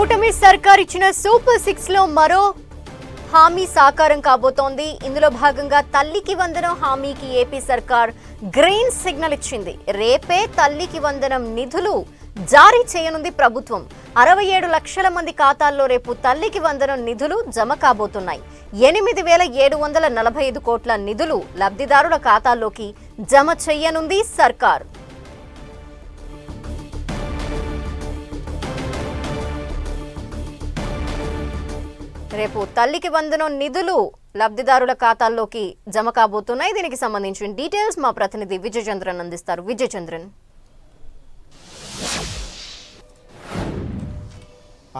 కూటమి సర్కార్ ఇచ్చిన సూపర్ సిక్స్లో మరో హామీ సాకారం కాబోతోంది. ఇందులో భాగంగా తల్లికి వందనం హామీకి ఏపీ సర్కార్ గ్రీన్ సిగ్నల్ ఇచ్చింది. రేపే తల్లికి వందనం నిధులు జారీ చేయనుంది ప్రభుత్వం. అరవై ఏడు లక్షల మంది ఖాతాల్లో రేపు తల్లికి వందనం నిధులు జమ కాబోతున్నాయి. ఎనిమిది వేల ఏడు వందల నలభై ఐదు కోట్ల నిధులు లబ్ధిదారుల ఖాతాల్లోకి జమ చేయనుంది సర్కార్. రేపు తల్లికి వందనం నిధులు లబ్ధిదారుల ఖాతాల్లోకి జమ కాబోతున్నాయి. దీనికి సంబంధించిన డీటెయిల్స్ మా ప్రతినిధి విజయచంద్రన్ అందిస్తారు. విజయచంద్రన్.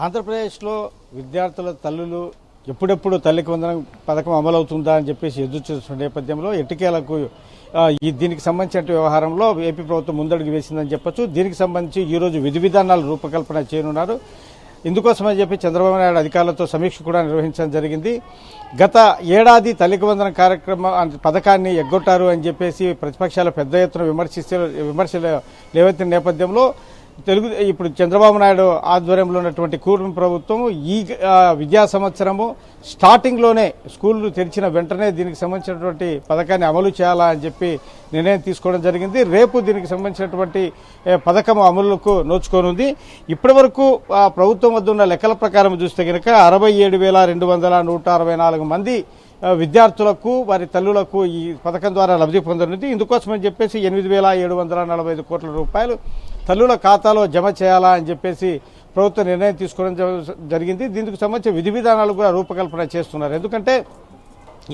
ఆంధ్రప్రదేశ్లో విద్యార్థుల తల్లులు ఎప్పుడెప్పుడు తల్లికి వందనం పథకం అమలవుతుందా అని చెప్పేసి ఎదురు చూస్తున్న నేపథ్యంలో ఎట్టికేలకు ఈ దీనికి సంబంధించిన వ్యవహారంలో ఏపీ ప్రభుత్వం ముందడుగు వేసిందని చెప్పొచ్చు. దీనికి సంబంధించి ఈరోజు విధి విధానాలు రూపకల్పన చేయనున్నారు. ఇందుకోసమని చెప్పి చంద్రబాబు నాయుడు అధికారులతో సమీక్ష కూడా నిర్వహించడం జరిగింది. గత ఏడాది తల్లికి వందన కార్యక్రమం పథకాన్ని ఎగ్గొట్టారు అని చెప్పేసి ప్రతిపక్షాలు పెద్ద ఎత్తున విమర్శిస్తే విమర్శలు లేవెత్తిన నేపథ్యంలో తెలుగు ఇప్పుడు చంద్రబాబు నాయుడు ఆధ్వర్యంలో ఉన్నటువంటి కూటమి ప్రభుత్వం ఈ విద్యా సంవత్సరము స్టార్టింగ్లోనే స్కూళ్ళు తెరిచిన వెంటనే దీనికి సంబంధించినటువంటి పథకాన్ని అమలు చేయాలా అని చెప్పి నిర్ణయం తీసుకోవడం జరిగింది. రేపు దీనికి సంబంధించినటువంటి పథకం అమలుకు నోచుకోనుంది. ఇప్పటి వరకు ప్రభుత్వం వద్ద ఉన్న లెక్కల ప్రకారం చూస్తే కనుక అరవై ఏడు వేల రెండు వందల నూట అరవై నాలుగు మంది విద్యార్థులకు వారి తల్లులకు ఈ పథకం ద్వారా లబ్ధి పొందనుంది. ఇందుకోసమని చెప్పేసి ఎనిమిది వేల ఏడు వందల నలభై ఐదు కోట్ల రూపాయలు తల్లుల ఖాతాలో జమ చేయాలా అని చెప్పేసి ప్రభుత్వం నిర్ణయం తీసుకోవడం జరిగింది. దీనికి సంబంధించిన విధి విధానాలు కూడా రూపకల్పన చేస్తున్నారు. ఎందుకంటే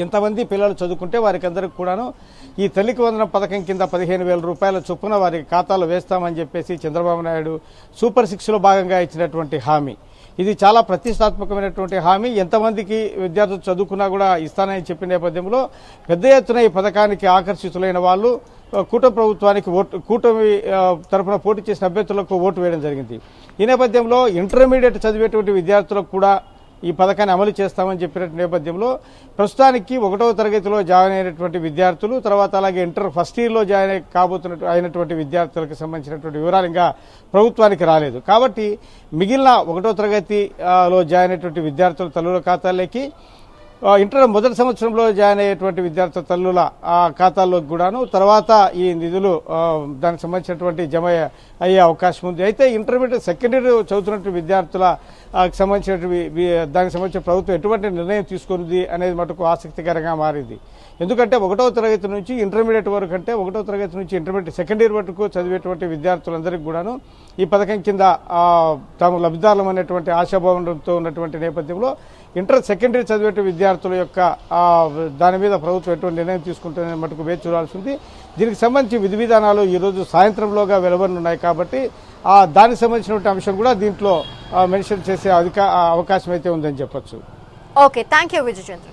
ఎంతమంది పిల్లలు చదువుకుంటే వారికి అందరికి కూడాను ఈ తల్లికి వందన పథకం కింద పదిహేను వేల రూపాయల చొప్పున వారి ఖాతాలో వేస్తామని చెప్పేసి చంద్రబాబు నాయుడు సూపర్ సిక్స్లో భాగంగా ఇచ్చినటువంటి హామీ. ఇది చాలా ప్రతిష్టాత్మకమైనటువంటి హామీ. ఎంతమందికి విద్యార్థులు చదువుకున్నా కూడా ఇస్తానని చెప్పిన నేపథ్యంలో పెద్ద ఎత్తున ఈ పథకానికి ఆకర్షితులైన వాళ్ళు కూటమి ప్రభుత్వానికి ఓటు కూటమి తరఫున తరపున పోటీ చేసిన అభ్యర్థులకు ఓటు వేయడం జరిగింది. ఈ నేపథ్యంలో ఇంటర్మీడియట్ చదివేటువంటి విద్యార్థులకు కూడా ఈ పథకాన్ని అమలు చేస్తామని చెప్పిన నేపథ్యంలో ప్రస్తుతానికి ఒకటవ తరగతిలో జాయిన్ అయినటువంటి విద్యార్థులు తర్వాత అలాగే ఇంటర్ ఫస్ట్ ఇయర్లో జాయిన్ అయి- కాబోతున్న అయినటువంటి విద్యార్థులకు సంబంధించినటువంటి వివరాలు ఇంకా ప్రభుత్వానికి రాలేదు. కాబట్టి మిగిలిన ఒకటో తరగతిలో జాయిన్ అయినటువంటి విద్యార్థుల తల్లుల ఖాతాలకి ఇంటర్ మొదటి సంవత్సరంలో జాయిన్ అయ్యేటువంటి విద్యార్థుల తల్లుల ఆ, ఖాతాల్లోకి కూడాను తర్వాత ఈ నిధులు దానికి సంబంధించినటువంటి జమ అయ్యే- అవకాశం ఉంది. అయితే ఇంటర్మీడియట్ సెకండ్ ఇయర్ చదువుతున్నటువంటి విద్యార్థుల సంబంధించినటువంటి దానికి సంబంధించిన ప్రభుత్వం ఎటువంటి నిర్ణయం తీసుకుంది అనేది మటుకు ఆసక్తికరంగా మారింది. ఎందుకంటే ఒకటో తరగతి నుంచి ఇంటర్మీడియట్ వరకు అంటే ఒకటో తరగతి నుంచి ఇంటర్మీడియట్ సెకండ్ ఇయర్ వరకు చదివేటువంటి విద్యార్థులందరికీ కూడాను ఈ పథకం కింద తమ తాము లబ్ధిదారులం అనేటువంటి ఆశాభావంతో ఉన్నటువంటి నేపథ్యంలో ఇంటర్ సెకండరీ చదివే విద్యార్థుల యొక్క దాని మీద ప్రభుత్వం ఎటువంటి నిర్ణయం తీసుకుంటుందని మటుకు వేచి చూడాల్సి ఉంది. దీనికి సంబంధించి విధి విధానాలు ఈరోజు సాయంత్రంలోగా వెలువనున్నాయి కాబట్టి ఆ దానికి సంబంధించినటువంటి అంశం కూడా దీంట్లో మెన్షన్ చేసే అధిక అవకాశం అయితే ఉందని చెప్పొచ్చు. Okay thank you Vijayachandra.